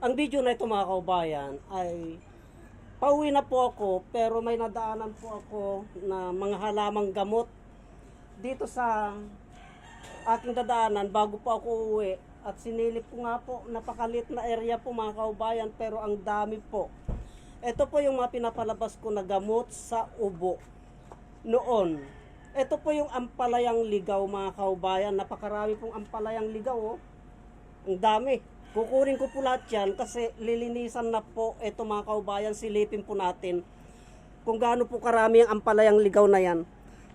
Ang video na ito mga kaubayan ay pauwi na po ako pero may nadaanan po ako na mga halamang gamot dito sa aking dadaanan bago po ako uwi at sinilip ko nga po napakalit na area po mga kaubayan pero ang dami po. Ito po yung mga pinapalabas ko na gamot sa ubo noon. Ito po yung ampalayang ligaw mga kaubayan. Napakarami pong ampalayang ligaw oh. Ang dami. Kukunin ko po lahat yan kasi lilinisan na po ito mga kaubayan. Silipin po natin kung gaano po karami ang ampalayang ligaw na yan.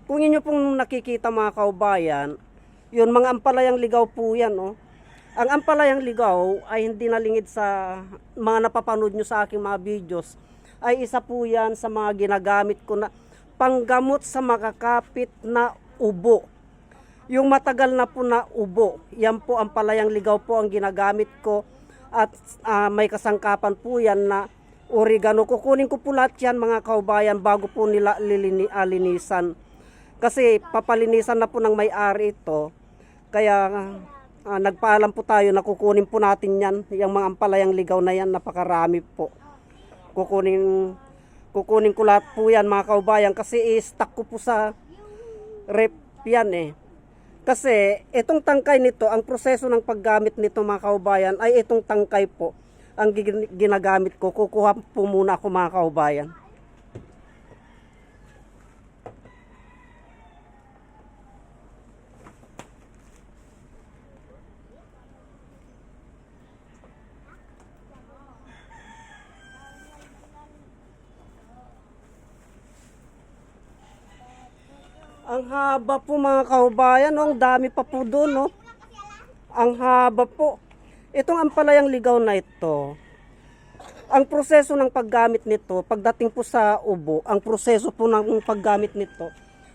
Kung inyo pong nakikita mga kaubayan, yun mga ampalayang ligaw po yan. Oh. Ang ampalayang ligaw ay hindi nalingid sa mga napapanood nyo sa aking mga videos. Ay isa po yan sa mga ginagamit ko na panggamot sa makakapit na ubo. Yung matagal na po na ubo, yan po ang palayang ligaw po ang ginagamit ko at ah, may kasangkapan po yan na oregano. Kukunin ko po lahat yan mga kaubayan bago po nila lilini, ah. Kasi papalinisan na po ng may-ari ito. Kaya ah, nagpaalam po tayo na kukunin po natin yan. Yung mga ampalayang ligaw na yan, napakarami po. Kukunin, kukunin ko lahat po yan mga kaubayan kasi i-stack ko po sa rep yan eh. Kasi itong tangkay nito, ang proseso ng paggamit nito mga kaubayan ay itong tangkay po ang gin- ginagamit ko. Kukuha po muna ako mga kaubayan. Ang haba po mga kaubayan, no? ang dami pa po doon. No? Ang haba po. Itong ampalayang ligaw na ito, ang proseso ng paggamit nito, pagdating po sa ubo, ang proseso po ng paggamit nito,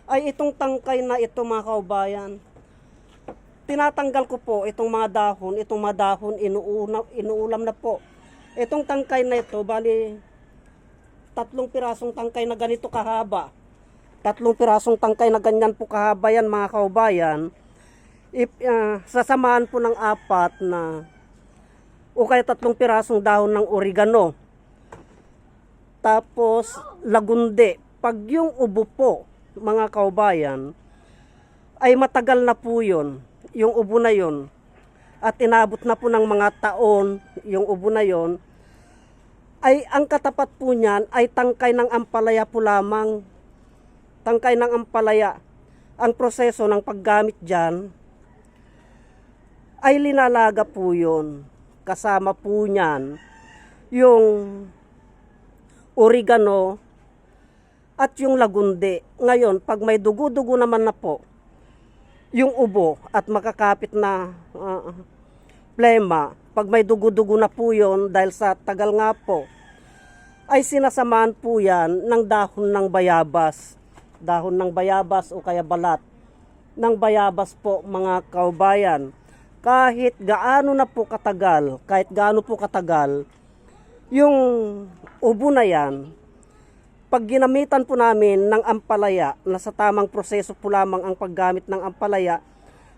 ay itong tangkay na ito mga kaubayan. Tinatanggal ko po itong mga dahon, itong mga dahon, inuuna, inuulam na po. Itong tangkay na ito, bali, tatlong pirasong tangkay na ganito kahaba tatlong pirasong tangkay na ganyan po kahaba yan mga kaubayan, if, ah, sasamahan po ng apat na o kaya tatlong pirasong dahon ng oregano. Tapos lagunde. Pag yung ubo po, mga kaubayan, ay matagal na po yun, yung ubo na yun. At inabot na po ng mga taon, yung ubo na yun, ay ang katapat po niyan ay tangkay ng ampalaya po lamang tangkay ng ampalaya. Ang proseso ng paggamit dyan ay linalaga po yun. Kasama po niyan yung oregano at yung lagundi. Ngayon, pag may dugo-dugo naman na po, yung ubo at makakapit na ah, plema, pag may dugo-dugo na po yun, dahil sa tagal nga po, ay sinasamahan po yan ng dahon ng bayabas dahon ng bayabas o kaya balat ng bayabas po mga kaubayan. Kahit gaano na po katagal, kahit gaano po katagal, yung ubo na yan, pag ginamitan po namin ng ampalaya, na sa tamang proseso po lamang ang paggamit ng ampalaya,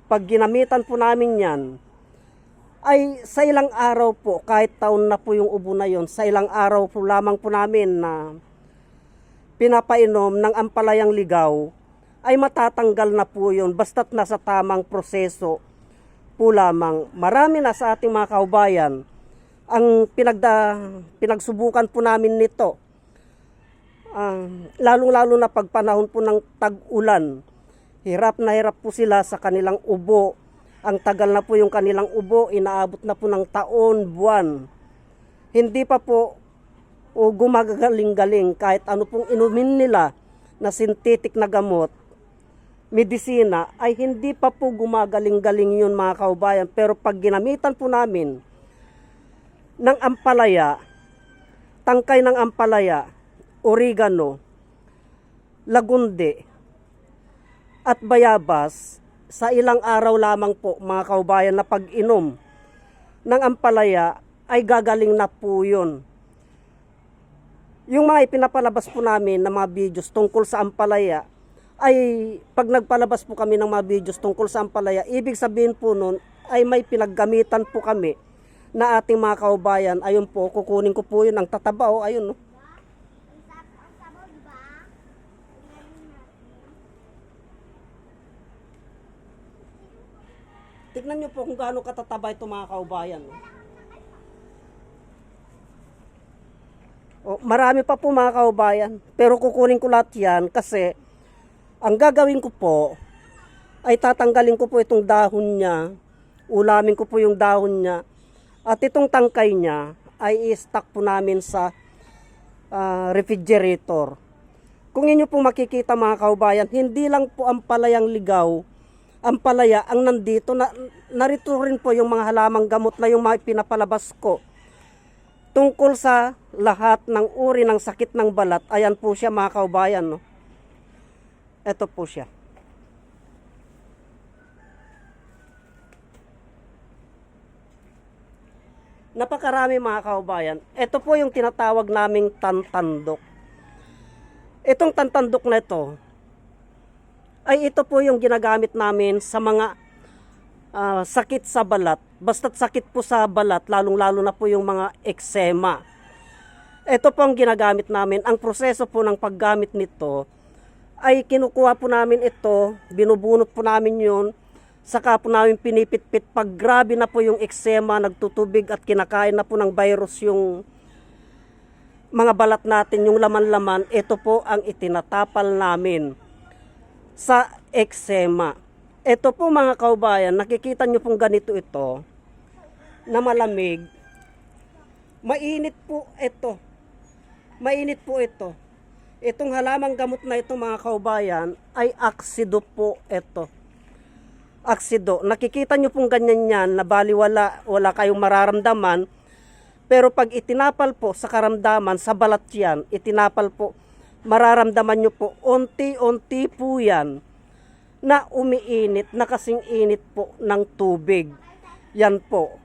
pag ginamitan po namin yan, ay sa ilang araw po, kahit taon na po yung ubo na yon, sa ilang araw po lamang po namin na pinapainom ng ampalayang ligaw ay matatanggal na po yun basta't nasa tamang proseso po lamang. Marami na sa ating mga kaubayan ang pinagda, pinagsubukan po namin nito. Ah, lalong-lalo na pag panahon po ng tag-ulan. Hirap na hirap po sila sa kanilang ubo. Ang tagal na po yung kanilang ubo, inaabot na po ng taon, buwan. Hindi pa po o gumagaling-galing kahit ano pong inumin nila na synthetic na gamot, medisina, ay hindi pa po gumagaling-galing yun mga kaubayan. Pero pag ginamitan po namin ng ampalaya, tangkay ng ampalaya, oregano, lagunde, at bayabas, sa ilang araw lamang po mga kaubayan na pag-inom ng ampalaya ay gagaling na po yun yung mga ipinapalabas po namin ng mga videos tungkol sa Ampalaya ay pag nagpalabas po kami ng mga videos tungkol sa Ampalaya, ibig sabihin po nun ay may pinaggamitan po kami na ating mga kaubayan. Ayun po, kukunin ko po yun ang tatabaw. Ayun, no? Tignan nyo po kung gaano katataba ito mga kaubayan. no? Marami pa po mga kaubayan. Pero kukunin ko lahat yan kasi ang gagawin ko po ay tatanggalin ko po itong dahon niya. Ulamin ko po yung dahon niya. At itong tangkay niya ay i-stock po namin sa ah, refrigerator. Kung inyo po makikita mga kaubayan, hindi lang po ang palayang ligaw, ang palaya ang nandito. Na, narito rin po yung mga halamang gamot na yung mga pinapalabas ko tungkol sa lahat ng uri ng sakit ng balat. Ayan po siya mga kaubayan. No? Ito po siya. Napakarami mga kaubayan. Ito po yung tinatawag naming tantandok. Itong tantandok na ito, ay ito po yung ginagamit namin sa mga ah, sakit sa balat. Basta't sakit po sa balat, lalong-lalo na po yung mga eksema. Ito po ang ginagamit namin. Ang proseso po ng paggamit nito ay kinukuha po namin ito, binubunot po namin yun, saka po namin pinipitpit. Pag grabe na po yung eksema, nagtutubig at kinakain na po ng virus yung mga balat natin, yung laman-laman, ito po ang itinatapal namin sa eksema. Ito po mga kaubayan, nakikita nyo pong ganito ito, na malamig. Mainit po ito. Mainit po ito. Itong halamang gamot na ito mga kaubayan ay aksido po ito. Aksido. Nakikita nyo pong ganyan yan na bali wala, wala kayong mararamdaman. Pero pag itinapal po sa karamdaman, sa balat yan, itinapal po, mararamdaman nyo po, unti-unti po yan na umiinit, na kasing init po ng tubig. Yan po.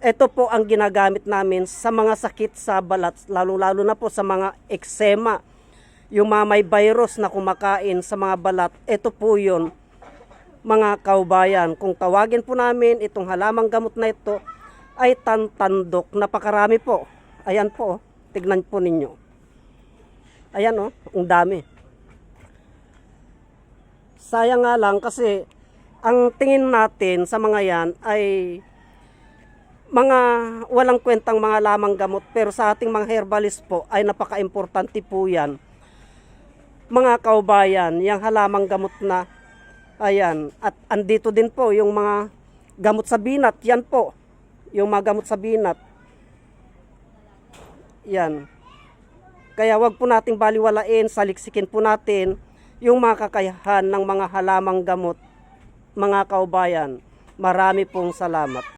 Ito po ang ginagamit namin sa mga sakit sa balat, lalo-lalo na po sa mga eksema. Yung mga may virus na kumakain sa mga balat, ito po yun, mga kaubayan. Kung tawagin po namin itong halamang gamot na ito, ay tantandok. Napakarami po. Ayan po, oh. tignan po ninyo. Ayan oh, ang dami. Sayang nga lang kasi ang tingin natin sa mga yan ay mga walang kwentang mga lamang gamot pero sa ating mga herbalist po ay napaka-importante po yan. Mga kaubayan, yung halamang gamot na ayan at andito din po yung mga gamot sa binat, yan po. Yung mga gamot sa binat. Yan. Kaya wag po nating baliwalain, saliksikin po natin yung mga kakayahan ng mga halamang gamot, mga kaubayan. Marami pong salamat.